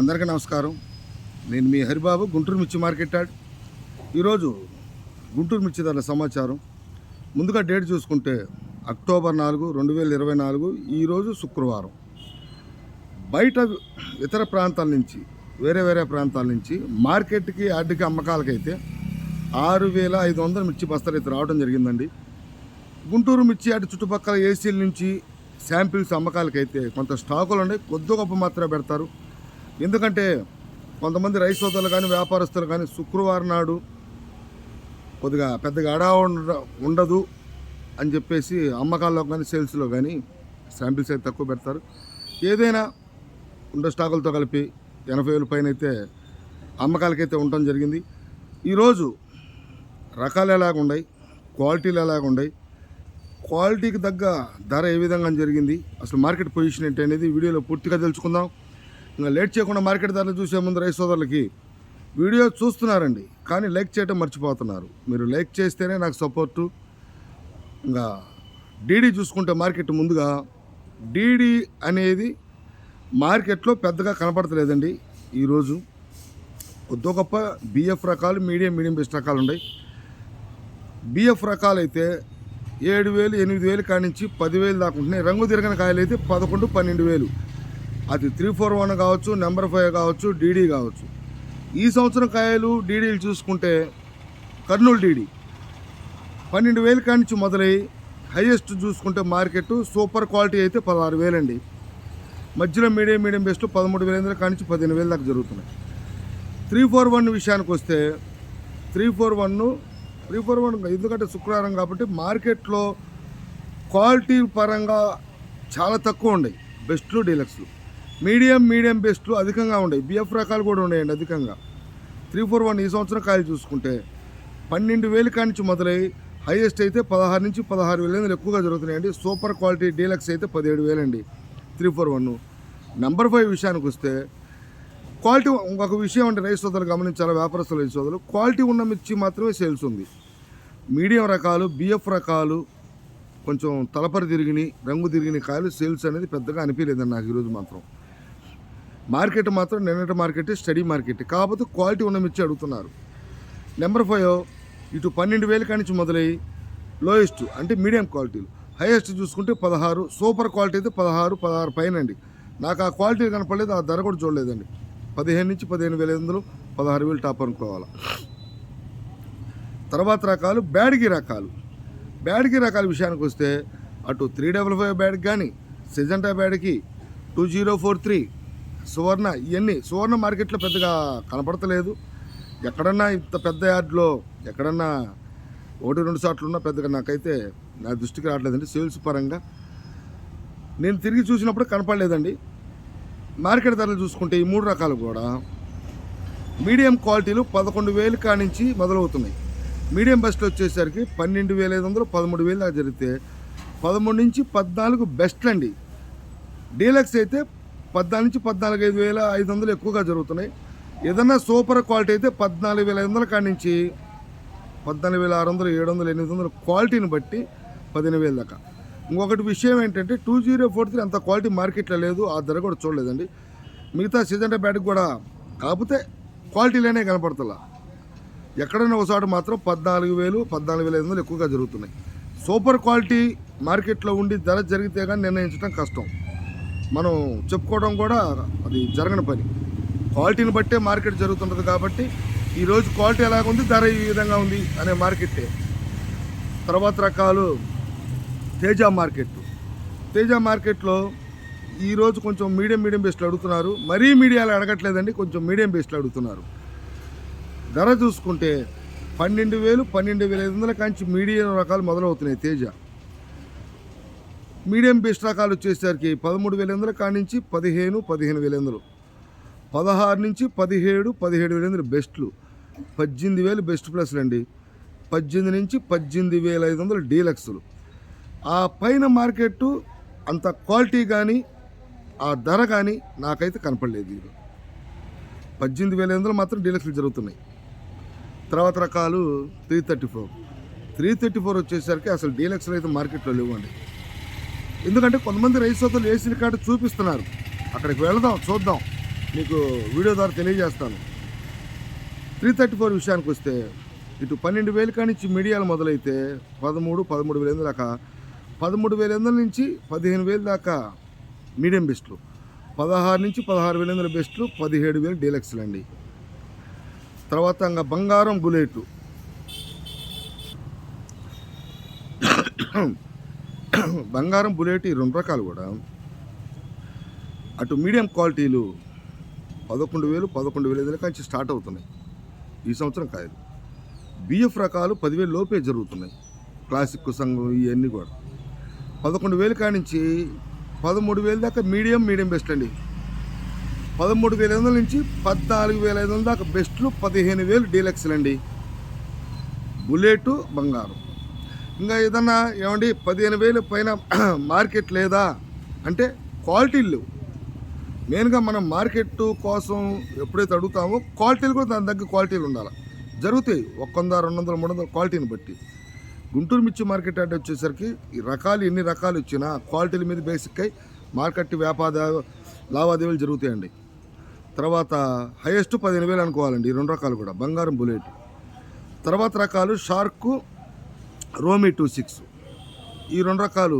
అందరికీ నమస్కారం. నేను మీ హరిబాబు గుంటూరు మిర్చి మార్కెట్ యాడ్. ఈరోజు గుంటూరు మిర్చి ధరల సమాచారం. ముందుగా డేట్ చూసుకుంటే అక్టోబర్ నాలుగు రెండు వేల ఇరవై నాలుగు ఈరోజు శుక్రవారం. బయట ఇతర ప్రాంతాల నుంచి వేరే వేరే ప్రాంతాల నుంచి మార్కెట్కి యాడ్కి అమ్మకాలకైతే ఆరు వేల ఐదు వందల మిర్చి బస్తాలు అయితే రావడం జరిగిందండి. గుంటూరు మిర్చి అటు చుట్టుపక్కల ఏసీల నుంచి శాంపిల్స్ అమ్మకాలకైతే కొంత స్టాకులు ఉన్నాయి. కొద్ది గొప్ప మాత్రమే పెడతారు. ఎందుకంటే కొంతమంది రైస్ సోదరులు కానీ వ్యాపారస్తులు కానీ శుక్రవారం నాడు కొద్దిగా పెద్దగా అడా ఉండదు అని చెప్పేసి అమ్మకాల్లో కానీ సేల్స్లో కానీ శాంపిల్స్ అయితే తక్కువ పెడతారు. ఏదైనా ఉండే స్టాకులతో కలిపి ఎనభై వేల పైన అయితే అమ్మకాలకైతే ఉండటం జరిగింది. ఈరోజు రకాలు ఎలాగున్నాయి క్వాలిటీలు ఎలాగున్నాయి క్వాలిటీకి తగ్గ ధర ఏ విధంగా జరిగింది అసలు మార్కెట్ పొజిషన్ ఏంటి అనేది వీడియోలో పూర్తిగా తెలుసుకుందాం. ఇంకా లేట్ చేయకుండా మార్కెట్ ధరలు చూసే ముందు రైతు సోదరులకి వీడియో చూస్తున్నారండి కానీ లైక్ చేయటం మర్చిపోతున్నారు. మీరు లైక్ చేస్తేనే నాకు సపోర్టు. ఇంకా డీడీ చూసుకుంటే మార్కెట్ ముందుగా డీడీ అనేది మార్కెట్లో పెద్దగా కనపడతలేదండి ఈరోజు. కొద్ది గొప్ప బిఎఫ్ రకాలు మీడియం మీడియం బెస్ట్ రకాలు ఉన్నాయి. బిఎఫ్ రకాలు అయితే ఏడు వేలు ఎనిమిది వేలు కానించి నుంచి పదివేలు దాకా ఉంటున్నాయి. రంగు తిరగని కాయలు అయితే పదకొండు పన్నెండు వేలు. అది త్రీ ఫోర్ వన్ కావచ్చు నెంబర్ ఫైవ్ కావచ్చు డీడీ కావచ్చు. ఈ సంవత్సరం కాయలు డీడీలు చూసుకుంటే కర్నూలు డీడీ. పన్నెండు వేల కానించి నుంచి మొదలై హైయెస్ట్ చూసుకుంటే మార్కెట్ సూపర్ క్వాలిటీ అయితే పదహారు వేలండి. మధ్యలో మీడియం మీడియం బెస్ట్ పదమూడు వేల ఎనిమిది కాడి నుంచి పదిహేను వేల దాకా జరుగుతున్నాయి. త్రీ ఫోర్ వన్ విషయానికి వస్తే three four one three four one ఎందుకంటే శుక్రవారం కాబట్టి మార్కెట్లో క్వాలిటీ పరంగా చాలా తక్కువ ఉన్నాయి బెస్ట్లు డీలక్స్లు. మీడియం మీడియం బెస్ట్లు అధికంగా ఉన్నాయి బిఎఫ్ రకాలు కూడా ఉన్నాయండి అధికంగా. త్రీ ఫోర్ వన్ ఈ సంవత్సరం కాయలు చూసుకుంటే పన్నెండు వేలు కానించి మొదలై హైయెస్ట్ అయితే పదహారు నుంచి పదహారు వేల ఎనిమిది ఎక్కువగా జరుగుతున్నాయండి. సూపర్ క్వాలిటీ డీలక్స్ అయితే పదిహేడు వేలండి three four one. Number five విషయానికి వస్తే క్వాలిటీ ఒక విషయం అంటే రైస్ సోదరులు గమనించాలి వ్యాపారస్తుల రైస్ సోదరులు. క్వాలిటీ ఉన్న మిర్చి మాత్రమే సేల్స్ ఉంది. మీడియం రకాలు బిఎఫ్ రకాలు కొంచెం తలపరి తిరిగిని రంగు తిరిగిన కాయలు సేల్స్ అనేది పెద్దగా అనిపించలేదండి నాకు ఈరోజు మాత్రం. మార్కెట్ మాత్రం నిన్నటి మార్కెట్ స్టడీ మార్కెట్. కాకపోతే క్వాలిటీ ఉన్న మిర్చి అడుగుతున్నారు. నెంబర్ ఫైవ్ ఇటు పన్నెండు వేల కానించి మొదలై లోయెస్ట్ అంటే మీడియం క్వాలిటీలు. హైయెస్ట్ చూసుకుంటే పదహారు సూపర్ క్వాలిటీ అయితే పదహారు పదహారు పైన అండి నాకు ఆ క్వాలిటీ కనపడలేదు ఆ ధర కూడా చూడలేదండి. పదిహేను నుంచి పదిహేను వేల ఐదు వందలు పదహారు వేలు టాప్ అనుకోవాలి. తర్వాత రకాలు బ్యాడ్గి రకాలు. బ్యాడ్గి రకాల విషయానికి వస్తే అటు త్రీ డబల్ ఫైవ్ బ్యాడ్ కానీ Syngenta బ్యాడ్కి two zero four three Suvarna ఇవన్నీ సువర్ణ మార్కెట్లో పెద్దగా కనపడతలేదు. ఎక్కడన్నా ఇంత పెద్ద యార్డ్లో ఎక్కడన్నా ఒకటి రెండు సార్లు ఉన్నా పెద్దగా నాకైతే నా దృష్టికి రావట్లేదండి సేల్స్ పరంగా. నేను తిరిగి చూసినప్పుడు కనపడలేదండి. మార్కెట్ ధరలు చూసుకుంటే ఈ మూడు రకాలు కూడా మీడియం క్వాలిటీలు పదకొండు వేలు కానించి మొదలవుతున్నాయి. మీడియం బెస్ట్ వచ్చేసరికి పన్నెండు వేల ఐదు వందలు పదమూడు వేలు దాకా జరిగితే పదమూడు నుంచి పద్నాలుగు బెస్ట్ అండి డీలక్స్ అయితే పద్నాలుగు నుంచి పద్నాలుగు ఐదు వేల ఐదు వందలు ఎక్కువగా జరుగుతున్నాయి. ఏదన్నా సూపర్ క్వాలిటీ అయితే పద్నాలుగు వేల ఐదు వందల కాడి నుంచి పద్నాలుగు వేల ఆరు వందలు ఏడు వందలు ఎనిమిది వందల క్వాలిటీని బట్టి పదిహేను వేల దాకా. ఇంకొకటి విషయం ఏంటంటే టూ జీరో ఫోర్ త్రీ అంత క్వాలిటీ మార్కెట్లో లేదు ఆ ధర కూడా చూడలేదండి. మిగతా సిజంటా బ్యాట్కి కూడా కాకపోతే క్వాలిటీలోనే కనపడుతుందా ఎక్కడైనా ఒకసారి మాత్రం పద్నాలుగు వేలు పద్నాలుగు వేల ఐదు వందలు ఎక్కువగా జరుగుతున్నాయి. సూపర్ క్వాలిటీ మార్కెట్లో ఉండి ధర జరిగితే కానీ నిర్ణయించడం కష్టం. మనం చెప్పుకోవడం కూడా అది జరగని పని. క్వాలిటీని బట్టే మార్కెట్ జరుగుతుంటుంది కాబట్టి ఈరోజు క్వాలిటీ ఎలాగ ఉంది ధర ఈ విధంగా ఉంది అనే మార్కెట్టే తర్వాత రకాలు తేజ మార్కెట్ తేజ మార్కెట్లో ఈరోజు కొంచెం మీడియం మీడియం బేస్లో అడుగుతున్నారు. మరీ మీడియాలో అడగట్లేదండి కొంచెం మీడియం బేస్లో అడుగుతున్నారు. ధర చూసుకుంటే పన్నెండు వేలు పన్నెండు వేల ఐదు వందల కాంచి మీడియం రకాలు మొదలవుతున్నాయి తేజ. మీడియం బేస్ రకాలు వచ్చేసరికి పదమూడు వేల వందల కాడి నుంచి పదిహేను పదిహేను వేల వందలు పదహారు నుంచి పదిహేడు పదిహేడు వేల ఎనిమిది బెస్ట్లు. పద్దెనిమిది వేలు బెస్ట్ ప్లస్లు అండి పద్దెనిమిది నుంచి పద్దెనిమిది వేల ఐదు వందలు డీలక్స్లు. ఆ పైన మార్కెట్ అంత క్వాలిటీ కానీ ఆ ధర కానీ నాకైతే కనపడలేదు ఇది. పద్దెనిమిది వేల ఎనిమిది మాత్రం డీలక్స్లు జరుగుతున్నాయి. తర్వాత రకాలు three thirty four. Three thirty four వచ్చేసరికి అసలు డీలక్స్లు అయితే మార్కెట్లో లేవండి. ఎందుకంటే కొంతమంది రైతు సోదరులు వేసిన కార్డు చూపిస్తున్నారు. అక్కడికి వెళదాం చూద్దాం. మీకు వీడియో ద్వారా తెలియజేస్తాను. త్రీ థర్టీ ఫోర్ విషయానికి వస్తే ఇటు పన్నెండు వేలు కానించి మీడియాలు మొదలైతే పదమూడు పదమూడు వేల ఎనిమిది దాకా పదమూడు వేల ఎనిమిది నుంచి పదిహేను వేలు దాకా మీడియం బెస్ట్లు. పదహారు నుంచి పదహారు వేల ఎనిమిది బెస్ట్లు పదిహేడు వేలు డీలక్స్లు అండి. తర్వాత ఇంకా బంగారం బుల్లెట్ బంగారం బుల్లెట్ ఈ రెండు రకాలు కూడా. అటు మీడియం క్వాలిటీలు పదకొండు వేలు పదకొండు వేల ఐదు నుంచి స్టార్ట్ అవుతున్నాయి ఈ సంవత్సరం కాయలు. బిఎఫ్ రకాలు పదివేలు లోపే జరుగుతున్నాయి. క్లాసిక్ సంఘం ఇవన్నీ కూడా. పదకొండు వేలు కానించి పదమూడు వేలు దాకా మీడియం మీడియం బెస్ట్ అండి. పదమూడు వేల ఐదు వందల నుంచి పద్నాలుగు వేల ఐదు వందల దాకా బెస్ట్లు పదిహేను వేలు డీలక్స్లు అండి. బుల్లెట్ బంగారం. ఇంకా ఏదన్నా ఏమండి పదిహేను వేలు పైన మార్కెట్ లేదా? అంటే క్వాలిటీలు లేవు. మెయిన్గా మనం మార్కెట్ కోసం ఎప్పుడైతే అడుగుతామో క్వాలిటీలు కూడా దాని దగ్గర క్వాలిటీలు ఉండాలి. జరుగుతాయి. ఒక వంద రెండు వందల మూడు వందల క్వాలిటీని బట్టి. గుంటూరు మిర్చి మార్కెట్ అంటే వచ్చేసరికి ఈ రకాలు ఎన్ని రకాలు ఇచ్చినా క్వాలిటీల మీద బేసిక్ అయి మార్కెట్ వ్యాపార లావాదేవీలు జరుగుతాయండి. తర్వాత హైయెస్ట్ పదిహేను వేలు అనుకోవాలండి. ఈ రెండు రకాలు కూడా. బంగారం బుల్లెట్. తర్వాత రకాలు షార్క్ రోమి టూ సిక్స్ ఈ రెండు రకాలు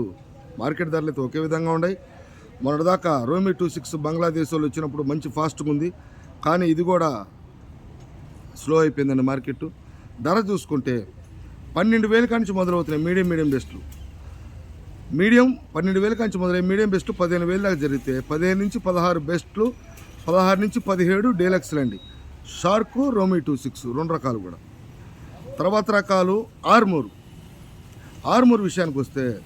మార్కెట్ ధరలు అయితే ఒకే విధంగా ఉన్నాయి. మొన్నటిదాకా రోమి టూ సిక్స్ బంగ్లాదేశ్ వాళ్ళు వచ్చినప్పుడు మంచి ఫాస్ట్గా ఉంది. కానీ ఇది కూడా స్లో అయిపోయిందండి మార్కెట్. ధర చూసుకుంటే పన్నెండు వేల కాంచి మొదలవుతున్నాయి మీడియం మీడియం బెస్ట్లు మీడియం పన్నెండు వేల కాంచి మొదలై మీడియం బెస్ట్ పదిహేను వేల దాకా జరిగితే పదిహేను నుంచి పదహారు బెస్ట్లు పదహారు నుంచి పదిహేడు డేలక్స్లు అండి. షార్క్ రోమి టూ సిక్స్ రెండు రకాలు కూడా. తర్వాత రకాలు ఆర్మూర్. ఆర్మూర్ విషయానికి వస్తే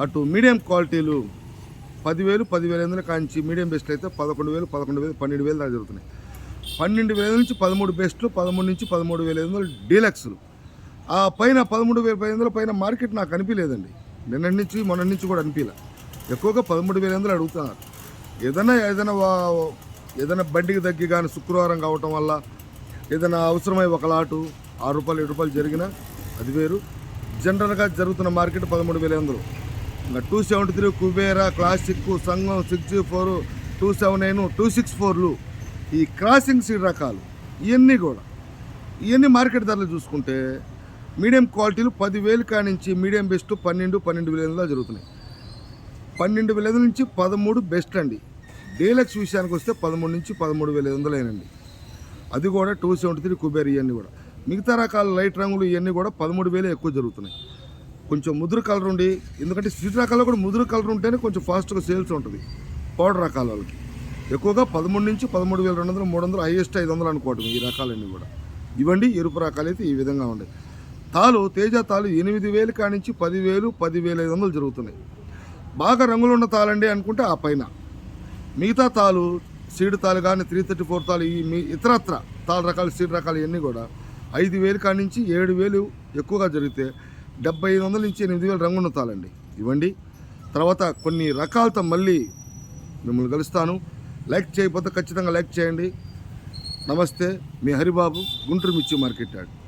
అటు మీడియం క్వాలిటీలు పదివేలు పదివేల ఎనిమిది కాంచి మీడియం బెస్ట్ అయితే పదకొండు వేలు పదకొండు వేలు పన్నెండు వేలు దాకా జరుగుతున్నాయి. పన్నెండు వేల నుంచి పదమూడు బెస్ట్లు పదమూడు నుంచి పదమూడు వేల ఐదు వందలు డీలక్స్లు. ఆ పైన పదమూడు వేల పది వందల పైన మార్కెట్ నాకు అనిపించలేదండి. నిన్న నుంచి మొన్నటి నుంచి కూడా అనిపించలే. ఎక్కువగా పదమూడు వేల వందలు అడుగుతున్నారు. ఏదైనా ఏదైనా వా- ఏదైనా బండికి తగ్గి కానీ శుక్రవారం కావటం వల్ల ఏదైనా అవసరమై ఒక లాటు ఆరు రూపాయలు ఏడు రూపాయలు జరిగినా అది వేరు. జనరల్గా జరుగుతున్న మార్కెట్ పదమూడు వేల వందలు. ఇంకా two seventy three Kubera classic సంఘం six four two seven nine two six ఫోర్లు ఈ క్రాసింగ్ సీడ్ రకాలు ఇవన్నీ కూడా. ఇవన్నీ మార్కెట్ ధరలు చూసుకుంటే మీడియం క్వాలిటీలు పదివేలు కానించి మీడియం బెస్ట్ పన్నెండు పన్నెండు వేల ఎనిమిదిలో జరుగుతున్నాయి. పన్నెండు వేల నుంచి పదమూడు బెస్ట్ అండి. డీలక్స్ విషయానికి వస్తే పదమూడు నుంచి పదమూడు వేల ఐదు వందలేనండి అది కూడా టూ సెవెంటీ త్రీ కుబేర్ ఇవన్నీ కూడా. మిగతా రకాల లైట్ రంగులు ఇవన్నీ కూడా పదమూడు వేలే ఎక్కువ జరుగుతున్నాయి. కొంచెం ముదురు కలర్ ఉండి ఎందుకంటే స్ట్రీట్ రకాల్లో కూడా ముదురు కలర్ ఉంటేనే కొంచెం ఫాస్ట్గా సేల్స్ ఉంటుంది పౌడర్ రకాల వాళ్ళకి. ఎక్కువగా పదమూడు నుంచి పదమూడు వేల రెండు వందలు మూడు వందలు హైయెస్ట్ ఐదు వందలు అనుకోవటం ఈ రకాలన్నీ కూడా. ఇవ్వండి ఎరుపు రకాలు అయితే ఈ విధంగా ఉన్నాయి. తాలు తేజ తాలు ఎనిమిది వేలు కానించి పదివేలు పదివేల ఐదు వందలు జరుగుతున్నాయి. బాగా రంగులున్న తాళండి అనుకుంటే ఆ పైన. మిగతా తాలు సీడ్ తాలు కానీ త్రీ థర్టీ ఫోర్ తాలు ఈ మీ ఇతరత్ర తాలు రకాలు సీడ్ రకాలు ఇవన్నీ కూడా ఐదు వేలు కాడి నుంచి ఏడు వేలు ఎక్కువగా జరిగితే డెబ్బై ఐదు వందల నుంచి ఎనిమిది వేలు రంగున్న తాళండి. ఇవ్వండి. తర్వాత కొన్ని రకాలతో మళ్ళీ మిమ్మల్ని కలుస్తాను. లైక్ చేయకపోతే ఖచ్చితంగా లైక్ చేయండి. నమస్తే మీ హరిబాబు గుంటూరు మిర్చి మార్కెట్ యార్డ్.